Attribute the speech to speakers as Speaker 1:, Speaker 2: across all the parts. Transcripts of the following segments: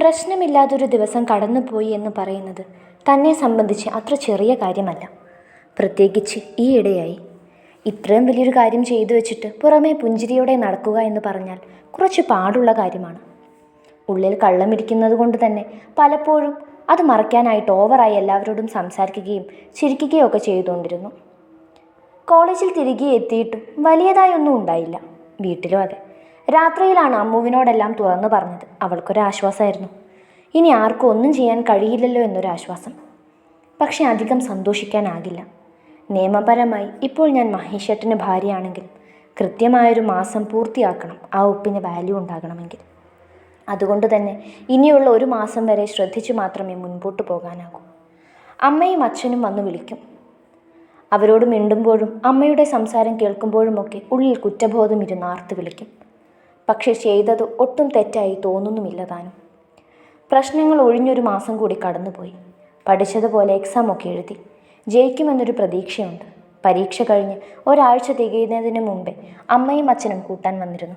Speaker 1: പ്രശ്നമില്ലാതൊരു ദിവസം കടന്നുപോയി എന്ന് പറയുന്നത് തന്നെ സംബന്ധിച്ച് അത്ര ചെറിയ കാര്യമല്ല. പ്രത്യേകിച്ച് ഈയിടെയായി ഇത്രയും വലിയൊരു കാര്യം ചെയ്തു വെച്ചിട്ട് പുറമേ പുഞ്ചിരിയോടെ നടക്കുക എന്ന് പറഞ്ഞാൽ കുറച്ച് പാടുള്ള കാര്യമാണ്. ഉള്ളിൽ കള്ളമിരിക്കുന്നത് കൊണ്ട് തന്നെ പലപ്പോഴും അത് മറയ്ക്കാനായിട്ട് ഓവറായി എല്ലാവരോടും സംസാരിക്കുകയും ചിരിക്കുകയും ഒക്കെ ചെയ്തുകൊണ്ടിരുന്നു. കോളേജിൽ തിരികെ എത്തിയിട്ടും വലിയതായൊന്നും ഉണ്ടായില്ല. വീട്ടിലും അതെ. രാത്രിയിലാണ് അമ്മുവിനോടെല്ലാം തുറന്നു പറഞ്ഞത്. അവൾക്കൊരാശ്വാസമായിരുന്നു. ഇനി ആർക്കും ഒന്നും ചെയ്യാൻ കഴിയില്ലല്ലോ എന്നൊരാശ്വാസം. പക്ഷെ അധികം സന്തോഷിക്കാനാകില്ല. നിയമപരമായി ഇപ്പോൾ ഞാൻ മഹേഷേട്ടന് ഭാര്യയാണെങ്കിൽ കൃത്യമായൊരു മാസം പൂർത്തിയാക്കണം ആ ഉപ്പിന് വാല്യൂ ഉണ്ടാകണമെങ്കിൽ. അതുകൊണ്ട് തന്നെ ഇനിയുള്ള ഒരു മാസം വരെ ശ്രദ്ധിച്ചു മാത്രമേ മുൻപോട്ട് പോകാനാകൂ. അമ്മയും അച്ഛനും വന്ന് വിളിക്കും. അവരോട് മിണ്ടുമ്പോഴും അമ്മയുടെ സംസാരം കേൾക്കുമ്പോഴുമൊക്കെ ഉള്ളിൽ കുറ്റബോധം ഇരുന്ന് ആർത്ത് വിളിക്കും. പക്ഷെ ചെയ്തത് ഒട്ടും തെറ്റായി തോന്നുന്നുമില്ല താനും. പ്രശ്നങ്ങൾ ഒഴിഞ്ഞൊരു മാസം കൂടി കടന്നുപോയി. പഠിച്ചതുപോലെ എക്സാം ഒക്കെ എഴുതി. ജയിക്കുമെന്നൊരു പ്രതീക്ഷയുണ്ട്. പരീക്ഷ കഴിഞ്ഞ് ഒരാഴ്ച തികയുന്നതിന് മുമ്പേ അമ്മയും അച്ഛനും കൂട്ടാൻ വന്നിരുന്നു.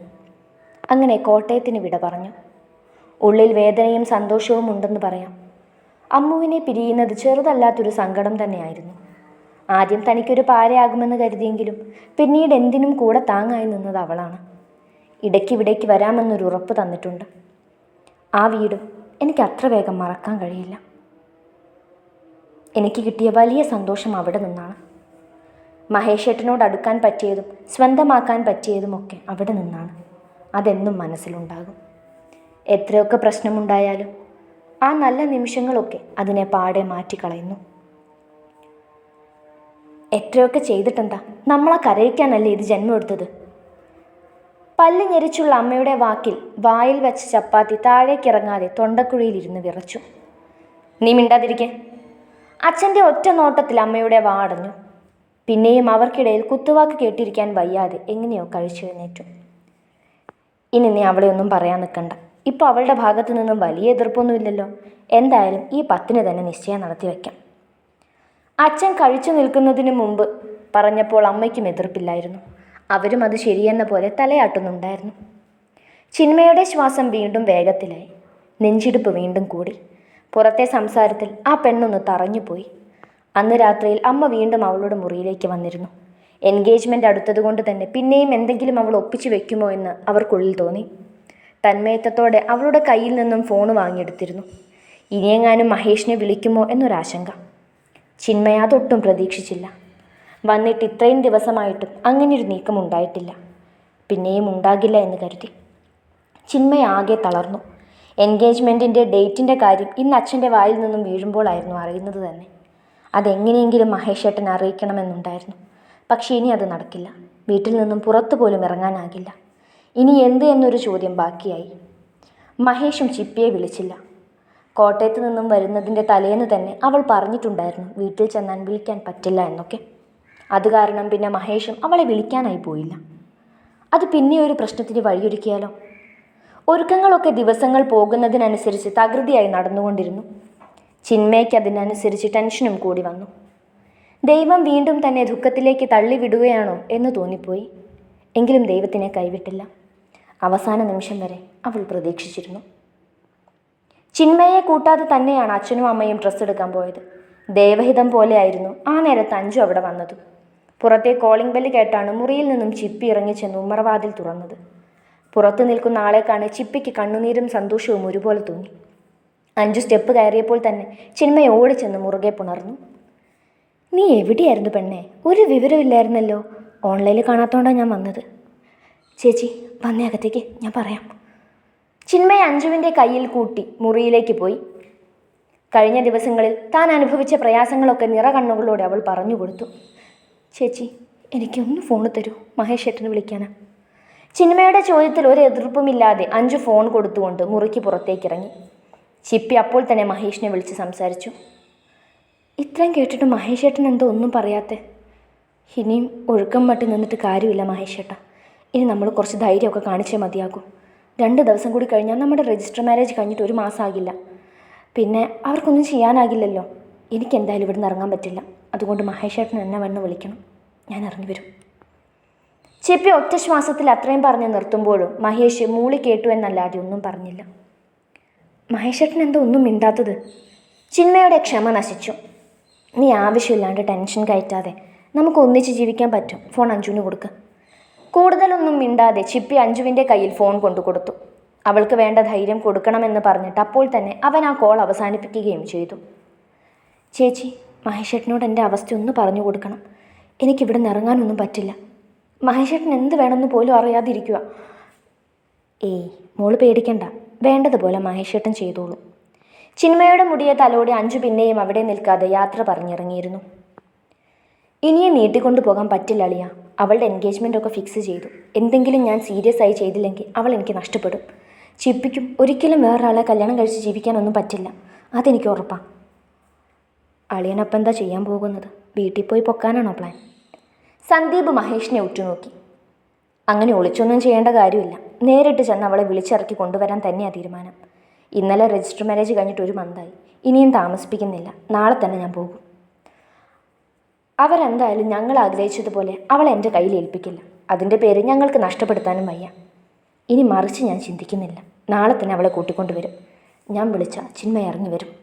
Speaker 1: അങ്ങനെ കോട്ടയത്തിന് വിട പറഞ്ഞു. ഉള്ളിൽ വേദനയും സന്തോഷവും ഉണ്ടെന്ന് പറയാം. അമ്മുവിനെ പിരിയുന്നത് ചെറുതല്ലാത്തൊരു സങ്കടം തന്നെയായിരുന്നു. ആദ്യം തനിക്കൊരു പാരയാകുമെന്ന് കരുതിയെങ്കിലും പിന്നീട് എന്തിനും കൂടെ താങ്ങായി നിന്നത് അവളാണ്. ഇടയ്ക്കിവിടേക്ക് വരാമെന്നൊരു ഉറപ്പ് തന്നിട്ടുണ്ട്. ആ വീടും എനിക്ക് അത്ര വേഗം മറക്കാൻ കഴിയില്ല. എനിക്ക് കിട്ടിയ വലിയ സന്തോഷം അവിടെ നിന്നാണ്. മഹേഷേട്ടനോട് അടുക്കാൻ പറ്റിയതും സ്വന്തമാക്കാൻ പറ്റിയതുമൊക്കെ അവിടെ നിന്നാണ്. അതെന്നും മനസ്സിലുണ്ടാകും. എത്രയൊക്കെ പ്രശ്നമുണ്ടായാലും ആ നല്ല നിമിഷങ്ങളൊക്കെ അതിനെ പാടെ മാറ്റിക്കളയുന്നു. എത്രയൊക്കെ ചെയ്തിട്ടെന്താ നമ്മളെ കരയിക്കാനല്ലേ ഇത് ജന്മം എടുത്തത് പല്ല് ഞെരിച്ചുള്ള അമ്മയുടെ വാക്കിൽ വായിൽ വെച്ച ചപ്പാത്തി താഴേക്കിറങ്ങാതെ തൊണ്ടക്കുഴിയിലിരുന്ന് വിറച്ചു. നീ മിണ്ടാതിരിക്കെ. അച്ഛന്റെ ഒറ്റ നോട്ടത്തിൽ അമ്മയുടെ വാടഞ്ഞു. പിന്നെയും അവർക്കിടയിൽ കുത്തുവാക്ക് കേട്ടിരിക്കാൻ വയ്യാതെ എങ്ങനെയോ കഴിച്ചു എഴുന്നേറ്റു. ഇനി നീ അവളെ ഒന്നും പറയാൻ നിൽക്കണ്ട. ഇപ്പോൾ അവളുടെ ഭാഗത്തു നിന്നും വലിയ എതിർപ്പൊന്നുമില്ലല്ലോ. എന്തായാലും ഈ പത്തിന് തന്നെ നിശ്ചയം നടത്തി വയ്ക്കാം. അച്ഛൻ കഴിച്ചു നിൽക്കുന്നതിന് മുമ്പ് പറഞ്ഞപ്പോൾ അമ്മയ്ക്കും എതിർപ്പില്ലായിരുന്നു. അവരും അത് ശരിയെന്ന പോലെ തലയാട്ടുന്നുണ്ടായിരുന്നു. ചിന്മയുടെ ശ്വാസം വീണ്ടും വേഗത്തിലായി. നെഞ്ചിടിപ്പ് വീണ്ടും കൂടി. പുറത്തെ സംസാരത്തിൽ ആ പെണ്ണൊന്ന് തറഞ്ഞുപോയി. അന്ന് രാത്രിയിൽ അമ്മ വീണ്ടും അവളുടെ മുറിയിലേക്ക് വന്നിരുന്നു. എൻഗേജ്മെന്റ് അടുത്തതുകൊണ്ട് തന്നെ പിന്നെയും എന്തെങ്കിലും അവൾ ഒപ്പിച്ചു വെക്കുമോ എന്ന് അവർക്കുള്ളിൽ തോന്നി. തന്മയത്തത്തോടെ അവളുടെ കയ്യിൽ നിന്നും ഫോൺ വാങ്ങിയെടുത്തിരുന്നു. ഇനിയെങ്ങാനും മഹേഷിനെ വിളിക്കുമോ എന്നൊരാശങ്ക. ചിന്മയ അതൊട്ടും പ്രതീക്ഷിച്ചില്ല. വന്നിട്ട് ഇത്രയും ദിവസമായിട്ടും അങ്ങനെയൊരു നീക്കം ഉണ്ടായിട്ടില്ല. പിന്നെയും ഉണ്ടാകില്ല എന്ന് കരുതി. ചിന്മയ ആകെ തളർന്നു. എൻഗേജ്മെന്റിന്റെ ഡേറ്റിന്റെ കാര്യം ഇന്ന് അച്ഛന്റെ വായിൽ നിന്നും വീഴുമ്പോഴായിരുന്നു അറിയുന്നത് തന്നെ. അതെങ്ങനെയെങ്കിലും മഹേഷേട്ടൻ അറിയിക്കണമെന്നുണ്ടായിരുന്നു. പക്ഷേ ഇനി അത് നടക്കില്ല. വീട്ടിൽ നിന്നും പുറത്തു പോലും ഇറങ്ങാനാകില്ല. ഇനി എന്ത് എന്നൊരു ചോദ്യം ബാക്കിയായി. മഹേഷും ചിപ്പിയെ വിളിച്ചില്ല. കോട്ടയത്ത് നിന്നും വരുന്നതിന്റെ തലേന്ന് തന്നെ അവൾ പറഞ്ഞിട്ടുണ്ടായിരുന്നു വീട്ടിൽ ചെന്നാൽ വിളിക്കാൻ പറ്റില്ല എന്നൊക്കെ. അത് കാരണം പിന്നെ മഹേഷും അവളെ വിളിക്കാനായി പോയില്ല. അത് പിന്നെ ഒരു പ്രശ്നത്തിന് വഴിയൊരുക്കിയാലോ? ഒരുക്കങ്ങളൊക്കെ ദിവസങ്ങൾ പോകുന്നതിനനുസരിച്ച് തകൃതിയായി നടന്നുകൊണ്ടിരുന്നു. ചിന്മയ്ക്ക് അതിനനുസരിച്ച് ടെൻഷനും കൂടി വന്നു. ദൈവം വീണ്ടും തന്നെ ദുഃഖത്തിലേക്ക് തള്ളിവിടുകയാണോ എന്ന് തോന്നിപ്പോയി. എങ്കിലും ദൈവത്തിനെ കൈവിട്ടില്ല. അവസാന നിമിഷം വരെ അവൾ പ്രതീക്ഷിച്ചിരുന്നു. ചിന്മയെ കൂട്ടാതെ തന്നെയാണ് അച്ഛനും അമ്മയും ഡ്രസ്സ് എടുക്കാൻ പോയത്. ദേവഹിതം പോലെയായിരുന്നു ആ നേരത്ത് അഞ്ചു അവിടെ വന്നത്. പുറത്തെ കോളിംഗ് ബെല്ല് കേട്ടാണ് മുറിയിൽ നിന്നും ചിപ്പി ഇറങ്ങി ചെന്ന് ഉമ്മറവാതിൽ തുറന്നത്. പുറത്തു നിൽക്കുന്ന ആളെ കാണി ചിപ്പിക്ക് കണ്ണുനീരും സന്തോഷവും ഒരുപോലെ തോന്നി. അഞ്ചു സ്റ്റെപ്പ് കയറിയപ്പോൾ തന്നെ ചിന്മയ ഓടിച്ചെന്ന് മുറുകെ പുണർന്നു. നീ എവിടെയായിരുന്നു പെണ്ണെ? ഒരു വിവരമില്ലായിരുന്നല്ലോ. ഓൺലൈനിൽ കാണാത്തോണ്ടാണ് ഞാൻ വന്നത്. ചേച്ചി വന്നേ അകത്തേക്ക്. ഞാൻ പറയാം. ചിന്മയ അഞ്ജുവിന്റെ കയ്യിൽ കൂട്ടി മുറിയിലേക്ക് പോയി. കഴിഞ്ഞ ദിവസങ്ങളിൽ താൻ അനുഭവിച്ച പ്രയാസങ്ങളൊക്കെ നിറകണ്ണുകളോടെ അവൾ പറഞ്ഞു കൊടുത്തു. ചേച്ചി എനിക്കൊന്ന് ഫോൺ തരൂ. മഹേഷ് ഏട്ടനെ വിളിക്കാനാ. ചിന്മയുടെ ചോദ്യത്തിൽ ഒരു എതിർപ്പുമില്ലാതെ അഞ്ചു ഫോൺ കൊടുത്തുകൊണ്ട് മുറിക്ക് പുറത്തേക്കിറങ്ങി. ചിപ്പി അപ്പോൾ തന്നെ മഹേഷിനെ വിളിച്ച് സംസാരിച്ചു. ഇത്രയും കേട്ടിട്ട് മഹേഷ് ഏട്ടൻ എന്തോ ഒന്നും പറയാത്തെ? ഇനിയും ഒഴുക്കം മട്ടി നിന്നിട്ട് കാര്യമില്ല മഹേഷ് ഏട്ടാ ഇനി നമ്മൾ കുറച്ച് ധൈര്യമൊക്കെ കാണിച്ചേ മതിയാകൂ. രണ്ട് ദിവസം കൂടി കഴിഞ്ഞാൽ നമ്മുടെ രജിസ്റ്റർ മാരേജ് കഴിഞ്ഞിട്ട് ഒരു മാസമാകില്ല പിന്നെ അവർക്കൊന്നും ചെയ്യാനാകില്ലല്ലോ. എനിക്ക് എന്തായാലും ഇവിടുന്ന് ഇറങ്ങാൻ പറ്റില്ല. അതുകൊണ്ട് മഹേഷേട്ടൻ എന്നെ വന്ന് വിളിക്കണം. ഞാൻ ഇറങ്ങി വരും. ചെപ്പി ഒറ്റ ശ്വാസത്തിൽ അത്രയും പറഞ്ഞ് നിർത്തുമ്പോഴും മഹേഷ് മൂളി കേട്ടു എന്നല്ലാതെ ഒന്നും പറഞ്ഞില്ല. മഹേഷേട്ടൻ എന്തോ ഒന്നും മിണ്ടാത്തത്. ചിന്മയുടെ ക്ഷമ നശിച്ചു. നീ ആവശ്യമില്ലാണ്ട് ടെൻഷൻ കയറ്റാതെ നമുക്ക് ഒന്നിച്ച് ജീവിക്കാൻ പറ്റും. ഫോൺ അഞ്ജുവിന് കൊടുക്ക്. കൂടുതലൊന്നും മിണ്ടാതെ ചിപ്പി അഞ്ജുവിന്റെ കയ്യിൽ ഫോൺ കൊണ്ടു കൊടുത്തു. അവൾക്ക് വേണ്ട ധൈര്യം കൊടുക്കണമെന്ന് പറഞ്ഞിട്ട് അപ്പോൾ തന്നെ അവൻ ആ കോൾ അവസാനിപ്പിക്കുകയും ചെയ്തു. ചേച്ചി മഹേഷേട്ടനോട് എന്റെ അവസ്ഥ ഒന്ന് പറഞ്ഞു കൊടുക്കണം. എനിക്കിവിടെ നിന്ന് ഇറങ്ങാനൊന്നും പറ്റില്ല. മഹേഷേട്ടൻ എന്ത് വേണമെന്ന് പോലും അറിയാതിരിക്കുക ഏയ് മോൾ പേടിക്കണ്ട. വേണ്ടതുപോലെ മഹേഷേട്ടൻ ചെയ്തോളൂ. ചിന്മയുടെ മുടിയെ തലോടെ അഞ്ചു പിന്നെയും അവിടെ നിൽക്കാതെ യാത്ര പറഞ്ഞിറങ്ങിയിരുന്നു. ഇനിയും നീട്ടിക്കൊണ്ടു പോകാൻ പറ്റില്ല അളിയ. അവളുടെ എൻഗേജ്മെന്റ് ഒക്കെ ഫിക്സ് ചെയ്തു. എന്തെങ്കിലും ഞാൻ സീരിയസ് ആയി ചെയ്തില്ലെങ്കിൽ അവൾ എനിക്ക് നഷ്ടപ്പെടും. ചിപ്പിക്കും. ഒരിക്കലും വേറൊരാളെ കല്യാണം കഴിച്ച് ജീവിക്കാനൊന്നും പറ്റില്ല. അതെനിക്ക് ഉറപ്പാണ് അളിയനപ്പം എന്താ ചെയ്യാൻ പോകുന്നത്? വീട്ടിൽ പോയി പൊക്കാനാണോ പ്ലാൻ സന്ദീപ് മഹേഷിനെ ഉറ്റുനോക്കി. അങ്ങനെ ഒളിച്ചൊന്നും ചെയ്യേണ്ട കാര്യമില്ല. നേരിട്ട് ചെന്ന് അവളെ വിളിച്ചിറക്കി കൊണ്ടുവരാൻ തന്നെയാണ് തീരുമാനം. ഇന്നലെ രജിസ്റ്റർ മാരേജ് കഴിഞ്ഞിട്ട് ഒരു മന്തായി ഇനിയും താമസിപ്പിക്കുന്നില്ല. നാളെ തന്നെ ഞാൻ പോകും. അവരെന്തായാലും ഞങ്ങൾ ആഗ്രഹിച്ചതുപോലെ അവളെ എന്റെ കയ്യിൽ ഏൽപ്പിക്കില്ല. അതിന്റെ പേര് ഞങ്ങൾക്ക് നഷ്ടപ്പെടുത്താനും വയ്യ. ഇനി മറിച്ച് ഞാൻ ചിന്തിക്കുന്നില്ല. നാളെ തന്നെ അവളെ കൂട്ടിക്കൊണ്ടുവരും. ഞാൻ വിളിച്ച ചിന്മ ഇറങ്ങി വരും.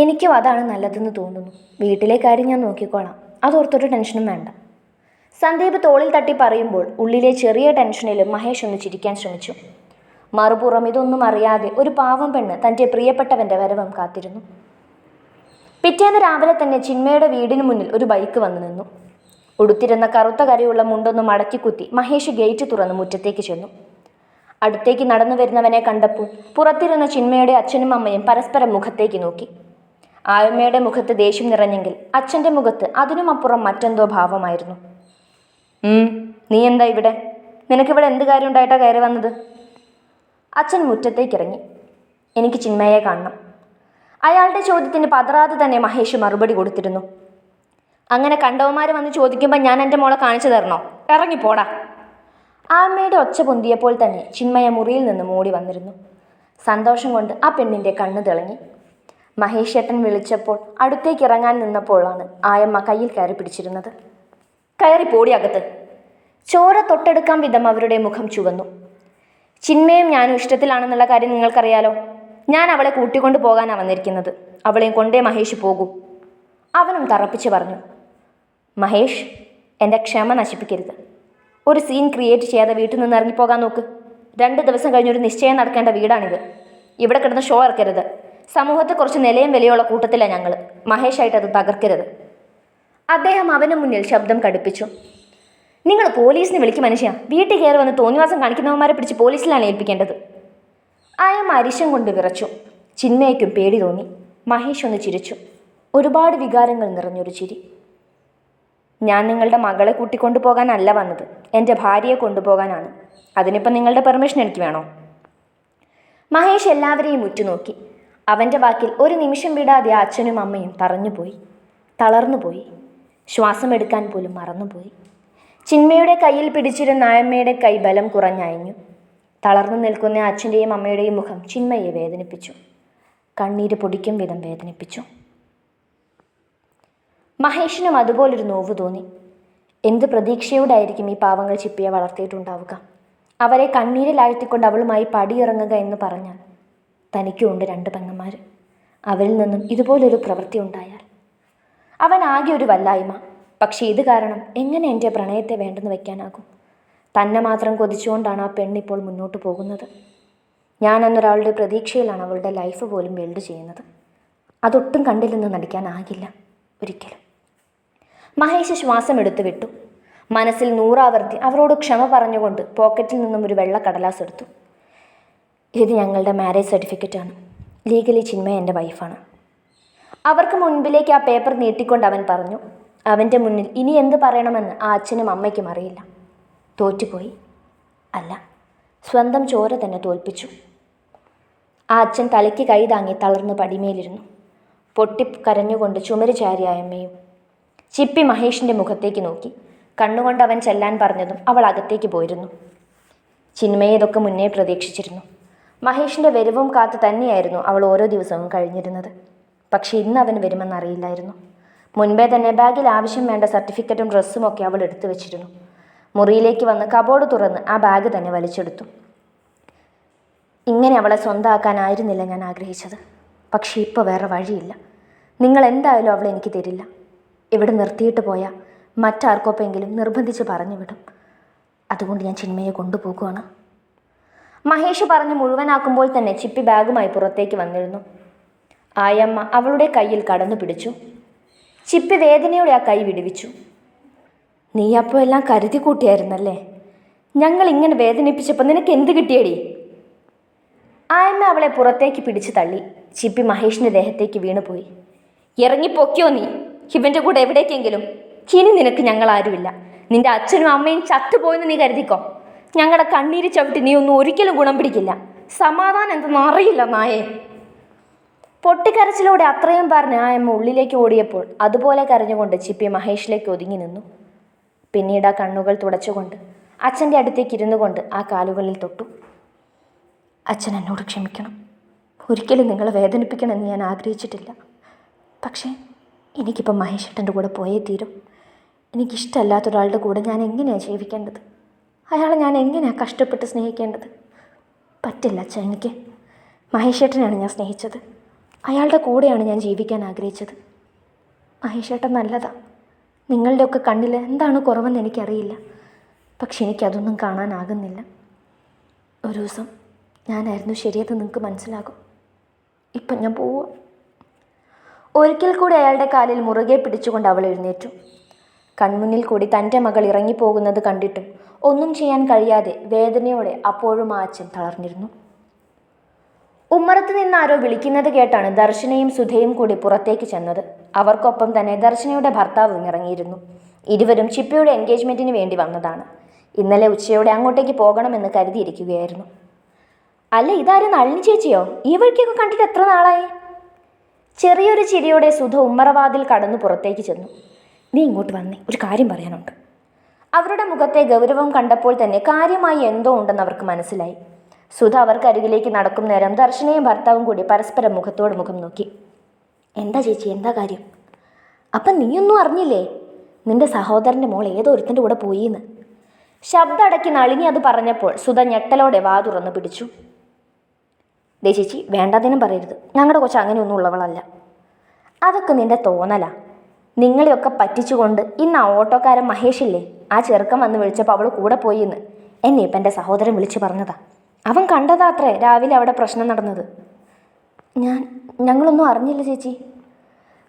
Speaker 1: എനിക്കും അതാണ് നല്ലതെന്ന് തോന്നുന്നു. വീട്ടിലെ കാര്യം ഞാൻ നോക്കിക്കോളാം. അതോർത്തൊരു ടെൻഷനും വേണ്ട. സന്ദീപ് തോളിൽ തട്ടി പറയുമ്പോൾ ഉള്ളിലെ ചെറിയ ടെൻഷനിലും മഹേഷ് ഒന്ന് ചിരിക്കാൻ ശ്രമിച്ചു. മറുപുറം ഇതൊന്നും അറിയാതെ ഒരു പാവം പെണ്ണ് തന്റെ പ്രിയപ്പെട്ടവന്റെ വരവം കാത്തിരുന്നു. പിറ്റേന്ന് രാവിലെ തന്നെ ചിന്മയുടെ വീടിന് മുന്നിൽ ഒരു ബൈക്ക് വന്നു നിന്നു. ഉടുത്തിരുന്ന കറുത്ത കരയുള്ള മുണ്ടൊന്ന് മടക്കി കുത്തി മഹേഷ് ഗേറ്റ് തുറന്ന് മുറ്റത്തേക്ക് ചെന്നു. അടുത്തേക്ക് നടന്നു വരുന്നവനെ കണ്ടപ്പോൾ പുറത്തിരുന്ന ചിന്മയുടെ അച്ഛനും അമ്മയും പരസ്പരം മുഖത്തേക്ക് നോക്കി. ആയമ്മയുടെ മുഖത്ത് ദേഷ്യം നിറഞ്ഞെങ്കിൽ അച്ഛന്റെ മുഖത്ത് അതിനുമപ്പുറം മറ്റെന്തോ ഭാവമായിരുന്നു. നീ എന്താ ഇവിടെ? നിനക്കിവിടെ എന്ത് കാര്യം ഉണ്ടായിട്ടാ കയറി വന്നത്? അച്ഛൻ മുറ്റത്തേക്ക് ഇറങ്ങി എനിക്ക് ചിന്മയെ കാണണം. അയാളുടെ ചോദ്യത്തിന് പതറാതെ തന്നെ മഹേഷ് മറുപടി കൊടുത്തിരുന്നു. അങ്ങനെ കണ്ടവന്മാർ വന്ന് ചോദിക്കുമ്പോൾ ഞാൻ എന്റെ മോളെ കാണിച്ചു തരണോ? ഇറങ്ങിപ്പോടാ ആമ്മയുടെ ഒച്ച പൊന്തിയപ്പോൾ തന്നെ ചിന്മയ മുറിയിൽ നിന്ന് മൂടി വന്നിരുന്നു. സന്തോഷം കൊണ്ട് ആ പെണ്ണിന്റെ കണ്ണ് തിളങ്ങി. മഹേഷ് ഏട്ടൻ വിളിച്ചപ്പോൾ അടുത്തേക്ക് ഇറങ്ങാൻ നിന്നപ്പോഴാണ് ആയമ്മ കയ്യിൽ കയറി പിടിച്ചിരുന്നത്. കയറി പോടി അകത്ത്. ചോര തൊട്ടെടുക്കാൻ വിധം അവരുടെ മുഖം ചുവന്നു. ചിന്മയും ഞാനും ഇഷ്ടത്തിലാണെന്നുള്ള കാര്യം നിങ്ങൾക്കറിയാലോ? ഞാൻ അവളെ കൂട്ടിക്കൊണ്ടു പോകാനാണ് വന്നിരിക്കുന്നത്. അവളെയും കൊണ്ടേ മഹേഷ് പോകൂ. അവനും തറപ്പിച്ച് പറഞ്ഞു. മഹേഷ് എന്റെ ക്ഷമ നശിപ്പിക്കരുത്. ഒരു സീൻ ക്രിയേറ്റ് ചെയ്യാതെ വീട്ടിൽ നിന്ന് ഇറങ്ങിപ്പോകാൻ നോക്ക്. രണ്ട് ദിവസം കഴിഞ്ഞൊരു നിശ്ചയം നടക്കേണ്ട വീടാണിത്. ഇവിടെ കിടന്ന് ഷോ ഇറക്കരുത്. സമൂഹത്തെ കുറച്ച് നിലയും വിലയുള്ള കൂട്ടത്തിലാണ് ഞങ്ങൾ മഹേഷായിട്ട് അത് തകർക്കരുത്. അദ്ദേഹം അവന് മുന്നിൽ ശബ്ദം കടുപ്പിച്ചു. നിങ്ങൾ പോലീസിനെ വിളിക്കും മനുഷ്യ. വീട്ടിൽ കയറി വന്ന് തോന്നിവാസം കാണിക്കുന്നവന്മാരെ പിടിച്ച് പോലീസിലാണ് ഏൽപ്പിക്കേണ്ടത്. അയാൾ മരിശം കൊണ്ട് വിറച്ചു. ചിന്മയ്ക്കും പേടി തോന്നി. മഹേഷ് ഒന്ന് ചിരിച്ചു. ഒരുപാട് വികാരങ്ങൾ നിറഞ്ഞൊരു ചിരി. ഞാൻ നിങ്ങളുടെ മകളെ കൂട്ടിക്കൊണ്ടു പോകാനല്ല വന്നത്. എന്റെ ഭാര്യയെ കൊണ്ടുപോകാനാണ്. അതിനിപ്പം നിങ്ങളുടെ പെർമിഷൻ എനിക്ക് വേണോ? മഹേഷ് എല്ലാവരെയും ഉറ്റുനോക്കി. അവന്റെ വാക്കിൽ ഒരു നിമിഷം വിടാതെ അച്ഛനും അമ്മയും തറഞ്ഞുപോയി തളർന്നുപോയി. ശ്വാസമെടുക്കാൻ പോലും മറന്നുപോയി. ചിന്മയുടെ കയ്യിൽ പിടിച്ചിരുന്ന നായമ്മയുടെ കൈ ബലം കുറഞ്ഞയഞ്ഞു. തളർന്നു നിൽക്കുന്ന അച്ഛന്റെയും അമ്മയുടെയും മുഖം ചിന്മയെ വേദനിപ്പിച്ചു. കണ്ണീര് പൊടിക്കും വിധം വേദനിപ്പിച്ചു. മഹേഷിനും അതുപോലൊരു നോവ് തോന്നി. എന്ത് പ്രതീക്ഷയോടായിരിക്കും ഈ പാവങ്ങൾ ചിപ്പിയെ വളർത്തിയിട്ടുണ്ടാവുക? അവരെ കണ്ണീരിലാഴ്ത്തിക്കൊണ്ട് അവളുമായി പടിയിറങ്ങുക എന്ന് പറഞ്ഞാൽ തനിക്കുമുണ്ട് രണ്ട് പെങ്ങന്മാർ. അവരിൽ നിന്നും ഇതുപോലൊരു പ്രവൃത്തി ഉണ്ടായാൽ. അവൻ ആകെ ഒരു വല്ലായ്മ. പക്ഷേ ഇത് കാരണം എങ്ങനെ എന്റെ പ്രണയത്തെ വേണ്ടെന്ന് വയ്ക്കാനാകും തന്നെ മാത്രം കൊതിച്ചുകൊണ്ടാണ് ആ പെണ്ണിപ്പോൾ മുന്നോട്ട് പോകുന്നത്. ഞാൻ അന്നൊരാളുടെ പ്രതീക്ഷയിലാണ് അവളുടെ ലൈഫ് പോലും ബിൽഡ് ചെയ്യുന്നത്. അതൊട്ടും കണ്ടില്ലെന്ന് നടിക്കാനാകില്ല ഒരിക്കലും. മഹേഷ് ശ്വാസം എടുത്തു വിട്ടു. മനസ്സിൽ നൂറാവർത്തി അവരോട് ക്ഷമ പറഞ്ഞുകൊണ്ട് പോക്കറ്റിൽ നിന്നും ഒരു വെള്ള കടലാസ് എടുത്തു. ഇത് ഞങ്ങളുടെ മാരേജ് സർട്ടിഫിക്കറ്റാണ് ലീഗലി ചിന്മയ എന്റെ വൈഫാണ് അവർക്ക് മുൻപിലേക്ക് ആ പേപ്പർ നീട്ടിക്കൊണ്ട് അവൻ പറഞ്ഞു അവന്റെ മുന്നിൽ ഇനി എന്ത് പറയണമെന്ന് ആ അച്ഛനും അമ്മയ്ക്കും അറിയില്ല. തോറ്റുപോയി. അല്ല സ്വന്തം ചോര തന്നെ തോൽപ്പിച്ചു. ആ അച്ഛൻ തലയ്ക്ക് കൈ താങ്ങി തളർന്ന് പടിമേലിരുന്നു. പൊട്ടി കരഞ്ഞുകൊണ്ട് ചുമര് ചാരിയ അമ്മയും ചിപ്പി മഹേഷിന്റെ മുഖത്തേക്ക് നോക്കി. കണ്ണുകൊണ്ട് അവൻ ചെല്ലാൻ പറഞ്ഞതും അവൾ അകത്തേക്ക് പോയിരുന്നു. ചിന്മയെ ഇതൊക്കെ മുന്നേ പ്രതീക്ഷിച്ചിരുന്നു. മഹേഷിന്റെ വരവും കാത്ത് തന്നെയായിരുന്നു അവൾ ഓരോ ദിവസവും കഴിഞ്ഞിരുന്നത്. പക്ഷേ ഇന്ന് അവൻ വരുമെന്നറിയില്ലായിരുന്നു മുൻപേ തന്നെ ബാഗിൽ ആവശ്യം വേണ്ട സർട്ടിഫിക്കറ്റും ഡ്രസ്സും ഒക്കെ അവൾ എടുത്തു വെച്ചിരുന്നു. മുറിയിലേക്ക് വന്ന് കബോർഡ് തുറന്ന് ആ ബാഗ് തന്നെ വലിച്ചെടുത്തു. ഇങ്ങനെ അവളെ സ്വന്തമാക്കാനായിരുന്നില്ല ഞാൻ ആഗ്രഹിച്ചത്. പക്ഷേ ഇപ്പോൾ വേറെ വഴിയില്ല. നിങ്ങൾ എന്തായാലും അവളെ എനിക്ക് തരില്ല. ഇവിടെ നിർത്തിയിട്ട് പോയാൽ മറ്റാർക്കൊപ്പെങ്കിലും നിർബന്ധിച്ച് പറഞ്ഞു വിടും അതുകൊണ്ട് ഞാൻ ചിന്മയെ കൊണ്ടുപോകുവാണ്. മഹേഷ് പറഞ്ഞ് മുഴുവനാക്കുമ്പോൾ തന്നെ ചിപ്പി ബാഗുമായി പുറത്തേക്ക് വന്നിരുന്നു. ആയമ്മ അവളുടെ കയ്യിൽ കടന്നു പിടിച്ചു. ചിപ്പി വേദനയോടെ ആ കൈ വിടുവിച്ചു. നീ അപ്പോൾ എല്ലാം കരുതി കൂട്ടിയായിരുന്നല്ലേ? ഞങ്ങൾ ഇങ്ങനെ വേദനിപ്പിച്ചപ്പോൾ നിനക്ക് എന്ത് കിട്ടിയടി? ആയമ്മ അവളെ പുറത്തേക്ക് പിടിച്ചു തള്ളി. ചിപ്പി മഹേഷിന്റെ ദേഹത്തേക്ക് വീണുപോയി. ഇറങ്ങിപ്പൊക്കിയോ നീ. ഇവന്റെ കൂടെ എവിടേക്കെങ്കിലും. ഇനി നിനക്ക് ഞങ്ങൾ ആരുമില്ല. നിന്റെ അച്ഛനും അമ്മയും ചത്തുപോയെന്ന് നീ കരുതിക്കോ? ഞങ്ങളുടെ കണ്ണീര് ചവിട്ടി നീ ഒന്നും ഒരിക്കലും ഗുണം പിടിക്കില്ല. സമാധാനം എന്തെന്ന് അറിയില്ല നായേ. പൊട്ടിക്കരച്ചിലൂടെ അത്രയും പറഞ്ഞ് ആയമ്മ ഉള്ളിലേക്ക് ഓടിയപ്പോൾ അതുപോലെ കരഞ്ഞുകൊണ്ട് ചിപ്പി മഹേഷിലേക്ക് ഒതുങ്ങി നിന്നു. പിന്നീട് ആ കണ്ണുകൾ തുടച്ചുകൊണ്ട് അച്ഛന്റെ അടുത്തേക്ക് ഇരുന്നു കൊണ്ട് ആ കാലുകളിൽ തൊട്ടു. അച്ഛൻ എന്നോട് ക്ഷമിക്കണം. ഒരിക്കലും നിങ്ങളെ വേദനിപ്പിക്കണമെന്ന് ഞാൻ ആഗ്രഹിച്ചിട്ടില്ല. പക്ഷേ എനിക്കിപ്പോൾ മഹേഷേട്ടന്റെ കൂടെ പോയേ തീരും. എനിക്കിഷ്ടമല്ലാത്ത ഒരാളുടെ കൂടെ ഞാൻ എങ്ങനെയാണ് ജീവിക്കേണ്ടത്? അയാളെ ഞാൻ എങ്ങനെയാണ് കഷ്ടപ്പെട്ട് സ്നേഹിക്കേണ്ടത്? പറ്റില്ല അച്ഛ എനിക്ക് മഹേഷേട്ടനെയാണ് ഞാൻ സ്നേഹിച്ചത്. അയാളുടെ കൂടെയാണ് ഞാൻ ജീവിക്കാൻ ആഗ്രഹിച്ചത്. മഹേഷേട്ടൻ നല്ലതാ. നിങ്ങളുടെയൊക്കെ കണ്ണിൽ എന്താണ് കുറവെന്ന് എനിക്കറിയില്ല. പക്ഷെ എനിക്കതൊന്നും കാണാനാകുന്നില്ല. ഒരു ദിവസം ഞാനായിരുന്നു ശരിയെന്ന് നിങ്ങൾക്ക് മനസ്സിലാകും. ഇപ്പം ഞാൻ പോവുക ഒരിക്കൽ കൂടി അയാളുടെ കാലിൽ മുറുകെ പിടിച്ചുകൊണ്ട് അവൾ എഴുന്നേറ്റു. കൺമുന്നിൽ കൂടി തന്റെ മകൾ ഇറങ്ങിപ്പോകുന്നത് കണ്ടിട്ടും ഒന്നും ചെയ്യാൻ കഴിയാതെ വേദനയോടെ അപ്പോഴും ആ അച്ഛൻ തളർന്നിരുന്നു. ഉമ്മറത്ത് നിന്ന് ആരോ വിളിക്കുന്നത് കേട്ടാണ് ദർശനയും സുധയും കൂടി പുറത്തേക്ക് ചെന്നത്. അവർക്കൊപ്പം തന്നെ ദർശനയുടെ ഭർത്താവും ഇറങ്ങിയിരുന്നു. ഇരുവരും ചിപ്പയുടെ എൻഗേജ്മെന്റിന് വേണ്ടി വന്നതാണ്. ഇന്നലെ ഉച്ചയോടെ അങ്ങോട്ടേക്ക് പോകണമെന്ന് കരുതിയിരിക്കുകയായിരുന്നു. അല്ല ഇതാരും നളിനി ചേച്ചിയോ? ഈ വഴിക്കൊക്കെ കണ്ടിട്ട് എത്ര നാളായി? ചെറിയൊരു ചിരിയോടെ സുധ ഉമ്മറവാതിൽ കടന്നു പുറത്തേക്ക് ചെന്നു. നീ ഇങ്ങോട്ട് വന്നേ ഒരു കാര്യം പറയാനുണ്ട്. അവരുടെ മുഖത്തെ ഗൗരവം കണ്ടപ്പോൾ തന്നെ കാര്യമായി എന്തോ ഉണ്ടെന്ന് അവർക്ക് മനസ്സിലായി. സുധ അവർക്കരികിലേക്ക് നടക്കും നേരം ദർശനയും ഭർത്താവും കൂടി പരസ്പരം മുഖത്തോട് മുഖം നോക്കി. എന്താ ചേച്ചി എന്താ കാര്യം? അപ്പം നീയൊന്നും അറിഞ്ഞില്ലേ? നിന്റെ സഹോദരന്റെ മോൾ ഏതോ ഒരുത്തിന്റെ കൂടെ പോയിന്ന്. ശബ്ദം അടക്കി നളിനി അത് പറഞ്ഞപ്പോൾ സുധ ഞെട്ടലോടെ വാ പിടിച്ചു. ദേ ചേച്ചി വേണ്ടാതിനും പറയരുത്. ഞങ്ങളുടെ കൊച്ചു അങ്ങനെയൊന്നും ഉള്ളവളല്ല. അതൊക്കെ നിന്റെ തോന്നലാ. നിങ്ങളെയൊക്കെ പറ്റിച്ചുകൊണ്ട് ഇന്ന് ആ ഓട്ടോക്കാരൻ മഹേഷില്ലേ? ആ ചെറുക്കൻ വന്ന് വിളിച്ചപ്പോൾ അവൾ കൂടെ പോയി എന്ന് എന്നെ ഇപ്പം എന്റെ സഹോദരൻ വിളിച്ചു പറഞ്ഞതാ. അവൻ കണ്ടതാത്രേ രാവിലെ അവിടെ പ്രശ്നം നടന്നത്. ഞാൻ ഞങ്ങളൊന്നും അറിഞ്ഞില്ല ചേച്ചി.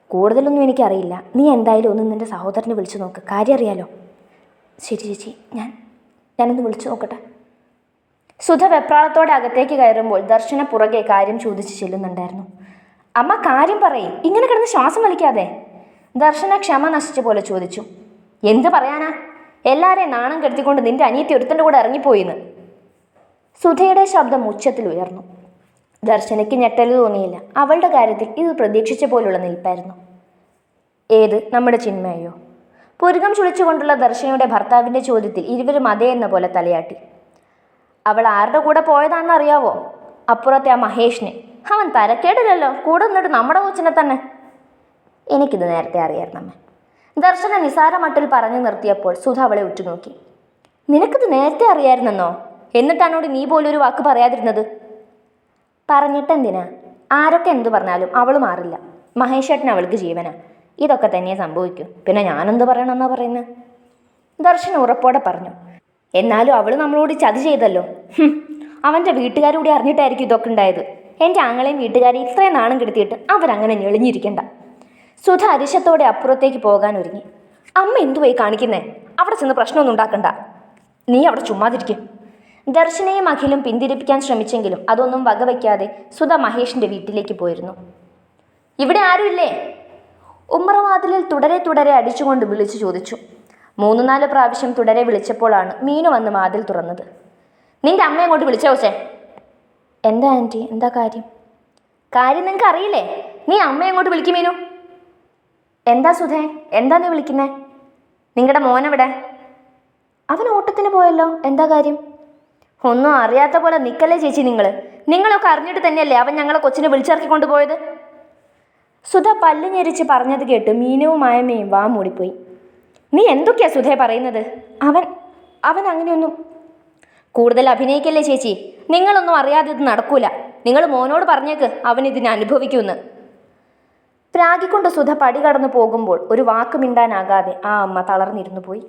Speaker 1: കൂടുതലൊന്നും എനിക്കറിയില്ല. നീ എന്തായാലും ഒന്ന് നിന്റെ സഹോദരനെ വിളിച്ചു നോക്ക്. കാര്യം അറിയാലോ. ശരി ചേച്ചി ഞാൻ ഞാനൊന്ന് വിളിച്ചു നോക്കട്ടെ. സുധ വെപ്രാളത്തോടെ അകത്തേക്ക് കയറുമ്പോൾ ദർശന പുറകെ കാര്യം ചോദിച്ച് ചെല്ലുന്നുണ്ടായിരുന്നു. അമ്മ കാര്യം പറയേ. ഇങ്ങനെ കിടന്ന് ശ്വാസം വലിക്കാതെ. ദർശന ക്ഷമ നശിച്ച പോലെ ചോദിച്ചു. എന്ത് പറയാനാ? എല്ലാരെയും നാണം കെടുത്തിക്കൊണ്ട് നിന്റെ അനിയത്തി ഒരുത്തന്റെ കൂടെ ഇറങ്ങിപ്പോയിന്ന്. സുധയുടെ ശബ്ദം ഉച്ചത്തിൽ ഉയർന്നു. ദർശനയ്ക്ക് ഞെട്ടൽ തോന്നിയില്ല. അവളുടെ കാര്യത്തിൽ ഇത് പ്രതീക്ഷിച്ച പോലുള്ള നിൽപ്പായിരുന്നു. ഏത്? നമ്മുടെ ചിന്മയോ പുരുകം ചുളിച്ചുകൊണ്ടുള്ള ദർശനയുടെ ഭർത്താവിന്റെ ചോദ്യത്തിൽ ഇരുവരും അതേ എന്ന പോലെ തലയാട്ടി. അവൾ ആരുടെ കൂടെ പോയതാണെന്ന് അറിയാവോ അപ്പുറത്തെ ആ മഹേഷിനെ. അവൻ തരക്കേടില്ലല്ലോ കൂടെ നിന്നിട്ട് നമ്മുടെ കൊച്ചിനെ തന്നെ. എനിക്കിത് നേരത്തെ അറിയായിരുന്നു ദർശന നിസാരമട്ടിൽ പറഞ്ഞു നിർത്തിയപ്പോൾ സുധ അവളെ ഉറ്റുനോക്കി. നിനക്കിത് നേരത്തെ അറിയായിരുന്നെന്നോ? എന്നിട്ടാണോട് നീ പോലൊരു വാക്ക് പറയാതിരുന്നത്? പറഞ്ഞിട്ടെന്തിനാ? ആരൊക്കെ എന്തു പറഞ്ഞാലും അവൾ മാറില്ല. മഹേഷേട്ടൻ അവൾക്ക് ജീവനാ. ഇതൊക്കെ തന്നെ സംഭവിക്കൂ. പിന്നെ ഞാനെന്ത് പറയണമെന്നാ പറയുന്നത് ദർശൻ ഉറപ്പോടെ പറഞ്ഞു. എന്നാലും അവൾ നമ്മളോട് ചതി ചെയ്തല്ലോ. അവന്റെ വീട്ടുകാരൂടി അറിഞ്ഞിട്ടായിരിക്കും ഇതൊക്കെ ഉണ്ടായത്. എന്റെ ആങ്ങളെയും വീട്ടുകാരെ ഇത്രയും നാണം കെടുത്തിയിട്ട് അവരങ്ങനെ ഞെളിഞ്ഞിരിക്കണ്ട. സുധ അരിശത്തോടെ അപ്പുറത്തേക്ക് പോകാൻ ഒരുങ്ങി. അമ്മ എന്തുപോയി കാണിക്കുന്നേ? അവിടെ ചെന്ന് പ്രശ്നമൊന്നും ഉണ്ടാക്കണ്ട. നീ അവിടെ ചുമ്മാതിരിക്കും. ദർശനയും അഖിലും പിന്തിരിപ്പിക്കാൻ ശ്രമിച്ചെങ്കിലും അതൊന്നും വകവയ്ക്കാതെ സുധ മഹേഷിന്റെ വീട്ടിലേക്ക് പോയിരുന്നു. ഇവിടെ ആരുമില്ലേ? ഉമ്മറവാതിലിൽ തുടരെ തുടരെ അടിച്ചുകൊണ്ട് വിളിച്ചു ചോദിച്ചു. മൂന്ന് നാല് പ്രാവശ്യം തുടരെ വിളിച്ചപ്പോഴാണ് മീനു വന്ന് വാതിൽ തുറന്നത്. നിന്റെ അമ്മ അങ്ങോട്ട് വിളിച്ചോ ചേ എന്താ ആന്റി? എന്താ കാര്യം? കാര്യം നിങ്ങൾക്ക് അറിയില്ലേ നീ അമ്മയെ അങ്ങോട്ട് വിളിക്കും മീനു. എന്താ സുധേ? എന്താ നീ വിളിക്കുന്നേ? നിങ്ങളുടെ മോനെവിടെ? അവൻ ഓട്ടത്തിന് പോയല്ലോ. എന്താ കാര്യം? ഒന്നും അറിയാത്ത പോലെ നിൽക്കല്ലേ ചേച്ചി നിങ്ങൾ നിങ്ങളൊക്കെ അറിഞ്ഞിട്ട് തന്നെയല്ലേ അവൻ ഞങ്ങളെ കൊച്ചിനെ വിളിച്ചിറക്കി കൊണ്ടുപോയത് സുധ പല്ല് ഞെരിച്ച് പറഞ്ഞത് കേട്ട് മീനവും മായമ്മയും വാ മൂടിപ്പോയി. നീ എന്തൊക്കെയാ സുധേ പറയുന്നത്? അവൻ അവൻ അങ്ങനെയൊന്നും കൂടുതൽ അഭിനയിക്കല്ലേ ചേച്ചി? നിങ്ങളൊന്നും അറിയാതെ ഇത് നടക്കൂല. നിങ്ങൾ മോനോട് പറഞ്ഞേക്ക് അവൻ ഇതിനെ അനുഭവിക്കുമെന്ന്. പ്രാഗിക്കൊണ്ട് സുധ പടി കടന്നു പോകുമ്പോൾ ഒരു വാക്ക് മിണ്ടാനാകാതെ ആ അമ്മ തളർന്നിരുന്നു പോയി.